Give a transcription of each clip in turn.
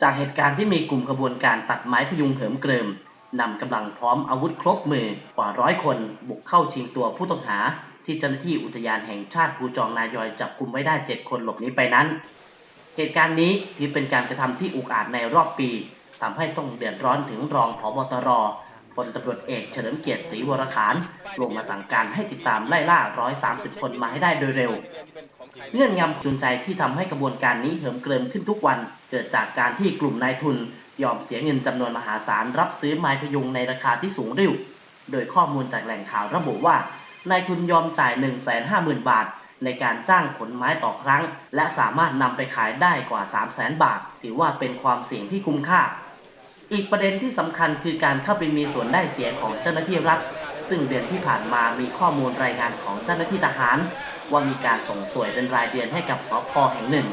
จากเหตุการณ์ที่มีกลุ่มขบวนการตัดไม้พยุงเหิมเกริมนำกำลังพร้อมอาวุธครบมือกว่าร้อยคน บุกเข้าชิงตัวผู้ต้องหา ที่เจ้าหน้าที่อุทยานแห่งชาติภูจองนายอยจับกลุ่มไว้ได้ 7 คนหลบหนีไปนั้น เหตุการณ์นี้ถือเป็นการกระทำที่อุกอาจในรอบปีทำให้ต้องเดือดร้อนถึงรองผบตรพลตำรวจเอกเฉลิมเกียรติศรีวรขานลงมาสั่งการให้ติดตามไล่ล่า 130 คนมาให้ได้โดยเร็ว เงื่อนงำจูงใจที่ทำให้กระบวนการนี้เหิมเกริมขึ้นทุกวัน เกิดจากการที่กลุ่มนายทุน ยอมเสียเงินจำนวนมหาศาลรับซื้อไม้พยุงในราคาที่สูงริ่วโดยข้อมูลจากแหล่งข่าวระบุว่านายทุนยอมจ่าย 150,000 บาท ในการจ้างขนไม้ต่อครั้ง และสามารถนำไปขายได้กว่า 300,000 บาท ถือว่าเป็นความเสี่ยงที่คุ้มค่า อีกประเด็นที่สำคัญคือการเข้าไปมีส่วนได้เสียของเจ้าหน้าที่รัฐ ซึ่งเดือนที่ผ่านมามีข้อมูลรายงานของเจ้าหน้าที่ทหาร ว่ามีการส่งสวยเป็นรายเดือนให้กับสพแห่งหนึ่ง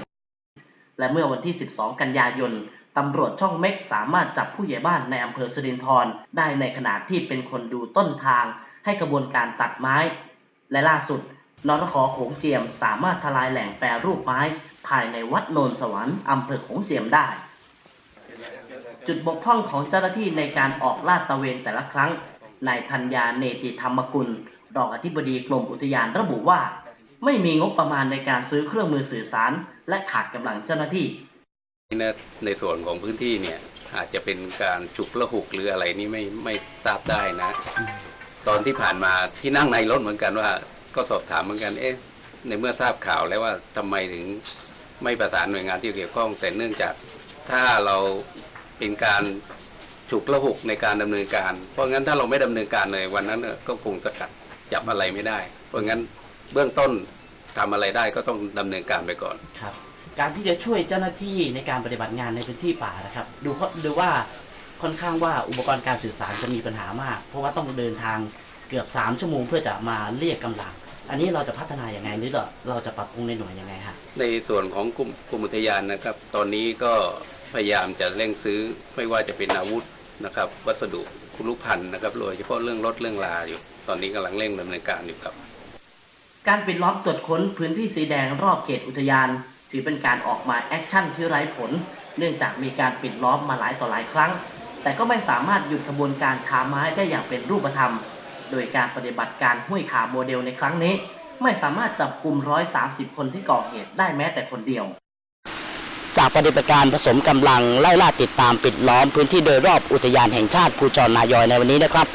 และเมื่อวันที่ 12 กันยายนตำรวจช่องเม็กสามารถจับผู้ใหญ่บ้านในอำเภอสิรินธรได้ในขณะที่เป็นคนดูต้นทาง ให้กระบวนการตัดไม้ และล่าสุดนรขอโขงเจียมสามารถทลายแหล่งแปรรูปไม้ ภายในวัดโนนสวรรค์อำเภอโขงเจียมได้ จุดบกพร่องของเจ้าหน้าที่ในการออกลาดตระเวนแต่ละครั้งนายธัญญาเนติธรรมกุล รองอธิบดีกรมอุทยานระบุว่า ไม่มีงบประมาณในการซื้อเครื่องมือสื่อสาร และขาดกำลังเจ้าหน้าที่ ในส่วนของพื้นที่เนี่ยอาจจะเป็นการฉุกละหุกหรืออะไรนี่ไม่ไม่ทราบได้นะ ตอนที่ผ่านมาที่นั่งในรถเหมือนกันว่า ก็สอบถามเหมือนกันเอ๊ะในเมื่อทราบข่าวแล้วว่าทำไมถึงไม่ประสานหน่วยงานที่เกี่ยวข้อง แต่เนื่องจากถ้าเรา เป็นการฉุกละหุกในการดำเนินการ เพราะงั้นถ้าเราไม่ดำเนินการเลยวันนั้นก็คงสกัดจับอะไรไม่ได้ เพราะงั้นเบื้องต้นทำอะไรได้ก็ต้องดำเนินการไปก่อนครับ การที่จะช่วยเจ้าหน้าที่ในการปฏิบัติงานในพื้นที่ป่านะครับ ดูเขาดูว่าค่อนข้างว่าอุปกรณ์การสื่อสารจะมีปัญหามาก เพราะว่าต้องเดินทางเกือบ 3 ชั่วโมงเพื่อจะมาเรียกกำลัง อันนี้เราจะพัฒนาอย่างไงหรือเราเราจะปรับปรุงในหน่วยยังไงฮะในส่วนของกลุ่มกลุ่มอุทยานนะครับ ตอนนี้ก็พยายามจะเร่งซื้อไม่ว่าจะเป็นอาวุธนะครับ วัสดุคุรุพันธ์นะครับโดยเฉพาะเรื่องรถเรื่องลาอยู่ ตอนนี้กำลังเร่งดำเนินการอยู่ครับ การปิดล้อมตรวจค้นพื้นที่สีแดงรอบเขตอุทยาน ถือเป็นการออกมาแอคชั่นที่ไร้ผล เนื่องจากมีการปิดล้อมมาหลายต่อหลายครั้ง แต่ก็ไม่สามารถหยุดกระบวนการค้าไม้ได้อย่างเป็นรูปธรรม โดยการปฏิบัติการห้วยขาโมเดลในครั้งนี้ ไม่สามารถจับกลุ่ม 130 คนที่ก่อเหตุได้แม้แต่คนเดียว จากปฏิบัติการผสมกำลังไล่ล่าติดตามปิดล้อมพื้นที่โดยรอบอุทยานแห่งชาติภูจรนายอยในวันนี้นะครับ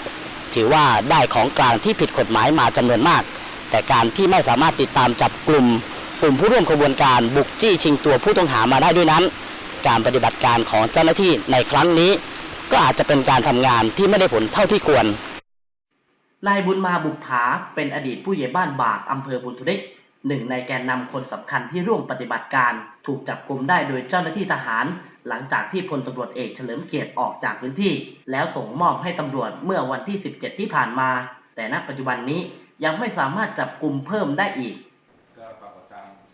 ถือว่าได้ของกลางที่ผิดกฎหมายมาจำนวนมาก แต่การที่ไม่สามารถติดตามจับกลุ่มกลุ่มผู้ร่วมขบวนการบุกจี้ชิงตัวผู้ต้องหามาได้ด้วยนั้น การปฏิบัติการของเจ้าหน้าที่ในครั้งนี้ ก็อาจจะเป็นการทำงานที่ไม่ได้ผลเท่าที่ควร นายบุญมาบุกผาเป็นอดีตผู้ใหญ่บ้านบากอำเภอบุญทุริกหนึ่งในแกนนำคนสำคัญที่ร่วมปฏิบัติการ ถูกจับกลุ่มได้โดยเจ้าหน้าที่ทหาร หลังจากที่พลตำรวจเอกเฉลิมเกียรติออกจากพื้นที่ แล้วส่งมอบให้ตำรวจเมื่อวันที่ 17 ที่ผ่านมา แต่ณปัจจุบันนี้ยังไม่สามารถจับกลุ่มเพิ่มได้อีก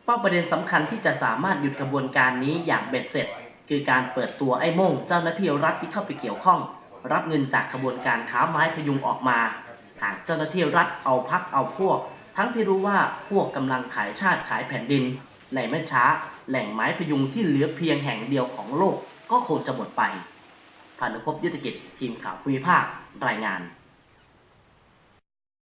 เป้าประเด็นสำคัญที่จะสามารถหยุดกระบวนการนี้อย่างเบ็ดเสร็จ คือการเปิดตัวไอ้โม่งเจ้าหน้าที่รัฐที่เข้าไปเกี่ยวข้อง รับเงินจากขบวนการค้าไม้พยุงออกมา หากเจ้าหน้าที่รัฐเอาพักเอาพวก ทั้งที่รู้ว่าพวกกำลังขายชาติขายแผ่นดิน ในไม่ช้า แหล่งไม้พยุงที่เหลือเพียงแห่งเดียวของโลกก็คงจะหมดไปพานุพยุทธกิจทีมข่าวภูมิภาครายงาน